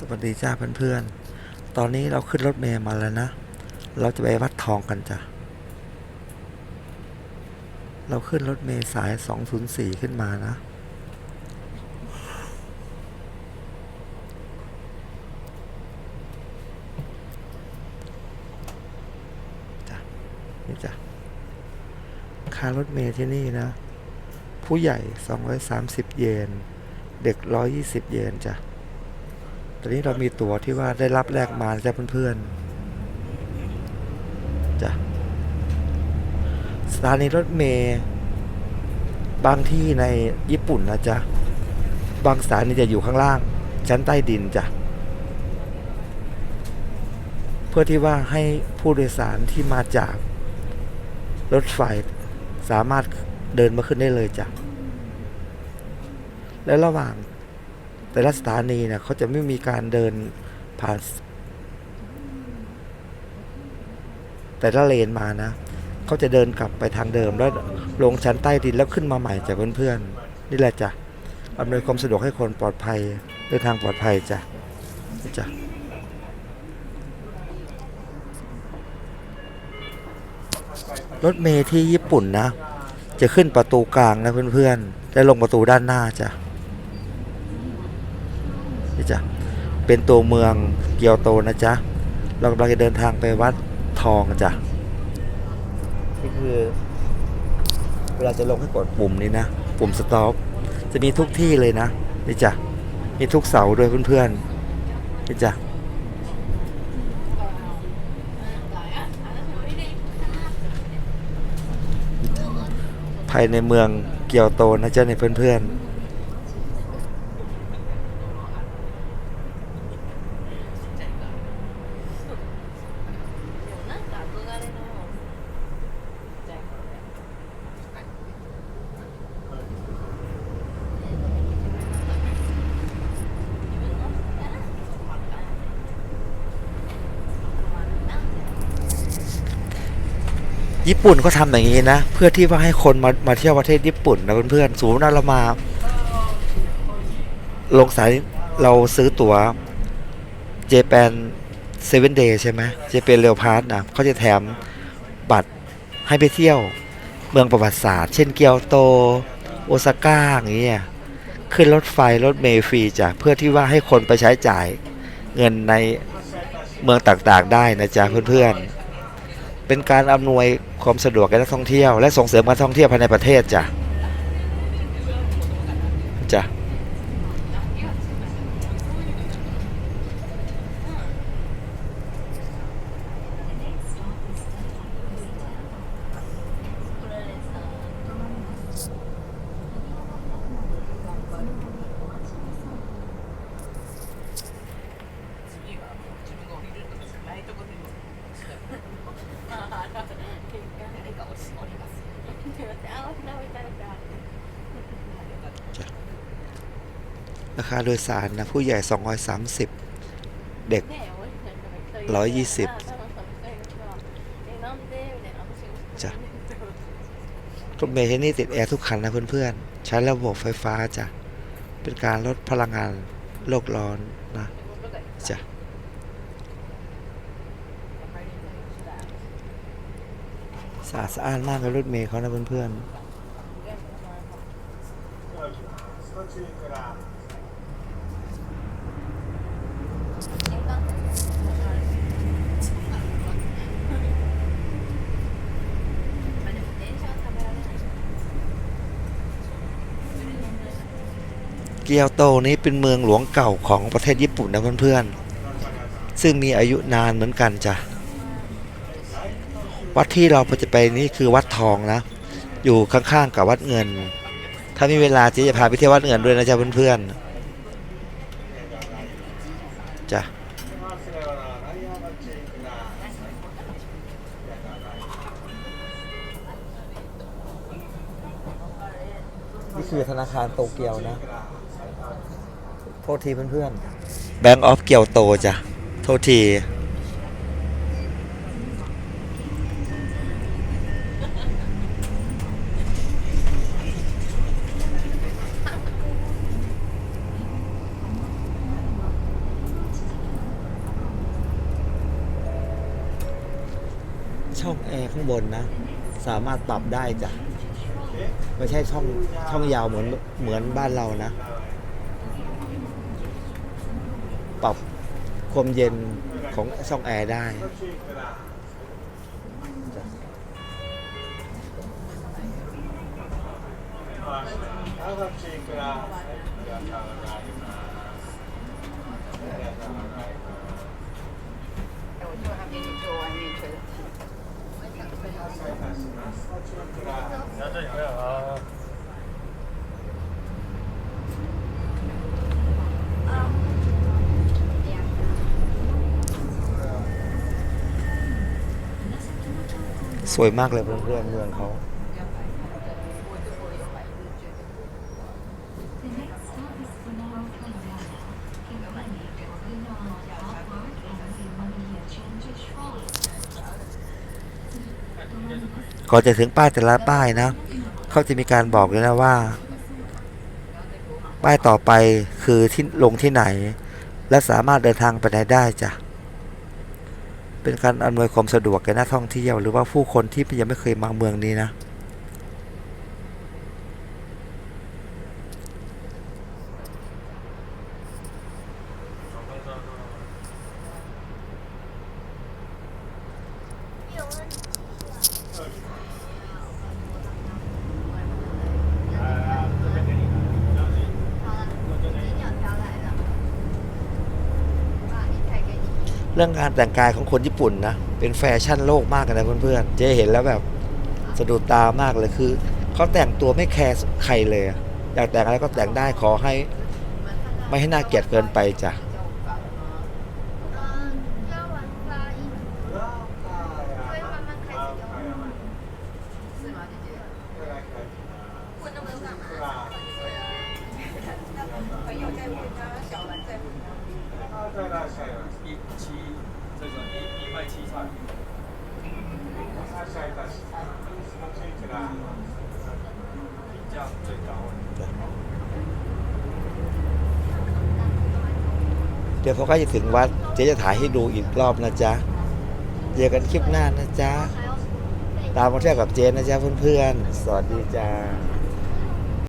สวัสดีจ้าเพื่อนๆ ตอนนี้เราขึ้นรถเมล์มาแล้วนะ เราจะไปวัดทองกันจ้ะ เราขึ้นรถเมล์สาย 204 ขึ้นมานะ จ้ะ นี่จ้ะ ค่ารถเมล์ที่นี่นะ ผู้ใหญ่ 230 เยน เด็ก 120 เยนจ้ะ ตอนนี้เรามีตั๋วที่ว่าได้รับแลกมาจ้ะเพื่อนๆจ้ะสถานีรถเมล์บางที่ในญี่ปุ่นนะจ๊ะ บางสถานีจะอยู่ข้างล่าง ชั้นใต้ดินจ้ะ เพื่อที่ว่าให้ผู้โดยสารที่มาจาก รถไฟสามารถเดินมาขึ้นได้เลยจ้ะ และระหว่าง แต่ละสถานีเนี่ยเขาจะไม่มีการเดินผ่าน แต่ละเลนมานะเขาจะเดินกลับไปทางเดิมแล้วลงชั้นใต้ดินแล้วขึ้นมาใหม่จากเพื่อนๆนี่แหละจ้ะอำนวยความสะดวกให้คนปลอดภัยเดินทางปลอดภัยจ้ะจ้ะรถเมล์ที่ญี่ปุ่นนะ จะขึ้นประตูกลางนะเพื่อนๆและลงประตูด้านหน้าจ้ะ จ้ะเป็นตัวเมืองเกียวโตนะจ๊ะเรากำลังจะเดินทางไปวัดทองจ้ะนี่คือ เวลาจะลงให้กดปุ่มนี้นะ ปุ่มสต็อปจะมีทุกที่เลยนะนี่จ้ะมีทุกเสาด้วยเพื่อนๆนี่จ้ะภายในเมืองเกียวโตนะจ๊ะในเพื่อนๆ ญี่ปุ่นเขาทำอย่างนี้นะ เพื่อที่ว่าให้คนมามาเที่ยวประเทศญี่ปุ่นนะเพื่อนๆสมมติว่าเรามา ลงสายเราซื้อตั๋วเจแปนเซเว่นเดย์ใช่ไหมเจแปนเรียวพาสนะเขาจะแถมบัตรให้ไปเที่ยวเมืองประวัติศาสตร์ เช่นเกียวโต โอซาก้าอย่างเงี้ยขึ้นรถไฟรถเมล์ฟรีจ้ะเพื่อที่ว่าให้คนไปใช้จ่ายเงินในเมืองต่างๆได้นะจ๊ะเพื่อนๆ เป็นการอำนวยความสะดวกแก่นักท่องเที่ยว และส่งเสริมการท่องเที่ยวภายในประเทศจ้ะจ้ะ ราคาโดยสารนะ ผู้ใหญ่ 230 เด็ก 120จ้ะรถเมล์ที่นี่ติดแอร์ทุกคันนะเพื่อนๆ ใช้ระบบไฟฟ้าจ้ะ เป็นการลดพลังงานโลกร้อนนะจ้ะ สะอาดสะอ้านมากเลยรถเมล์เขานะเพื่อนๆ เกียวโตนี้เป็นเมืองหลวงเก่าของประเทศญี่ปุ่นนะเพื่อนๆ ซึ่งมีอายุนานเหมือนกันจ้ะ วัดที่เราจะไปนี่คือวัดทองนะ อยู่ข้างๆกับวัดเงิน ถ้ามีเวลาเจ๊จะพาไปเที่ยววัดเงินด้วยนะจ๊ะเพื่อนๆจ้ะนี่คือธนาคารโตเกียวนะ โทษทีเพื่อนๆ Bank of เกียวโตจ้ะ โทษที ช่องแอร์ข้างบนนะ สามารถปรับได้จ้ะไม่ใช่ช่องช่องยาวเหมือนเหมือนบ้านเรานะ ปรับความเย็นของช่องแอร์ได้ วยมากเลยเพื่อนๆเมืองเขา ก่อนจะถึงป้ายแต่ละป้ายนะ เขาจะมีการบอกเลยนะว่า ป้ายต่อไปคือที่ลงที่ไหน และสามารถเดินทางไปไหนได้จ้ะ เป็นการอำนวยความสะดวกแก่นักท่องเที่ยวหรือว่าผู้คนที่ยังไม่เคยมาเมืองนี้นะ เรื่องการแต่งกายของคนญี่ปุ่นนะ เป็นแฟชั่นโลกมากเลยนะเพื่อนๆเจ๊เห็นแล้วแบบสะดุดตามากเลยคือเขาแต่งตัวไม่แคร์ใครเลยอะอยากแต่งอะไรก็แต่งได้ขอให้ ไม่ให้น่าเกลียดเกินไปจ้ะ 嗯，要玩发音，会慢慢开始用，是吗，姐姐？问那么多干嘛？朋友在问啊，小兰在问啊。一七这种一一卖七菜，评价最高。 เดี๋ยวพอใกล้จะถึงวัด เจ๊จะถ่ายให้ดูอีกรอบนะจ๊ะ เจอกันคลิปหน้านะจ๊ะ ตามมาเที่ยวกับเจนนะจ๊ะเพื่อนๆ สวัสดีจ้า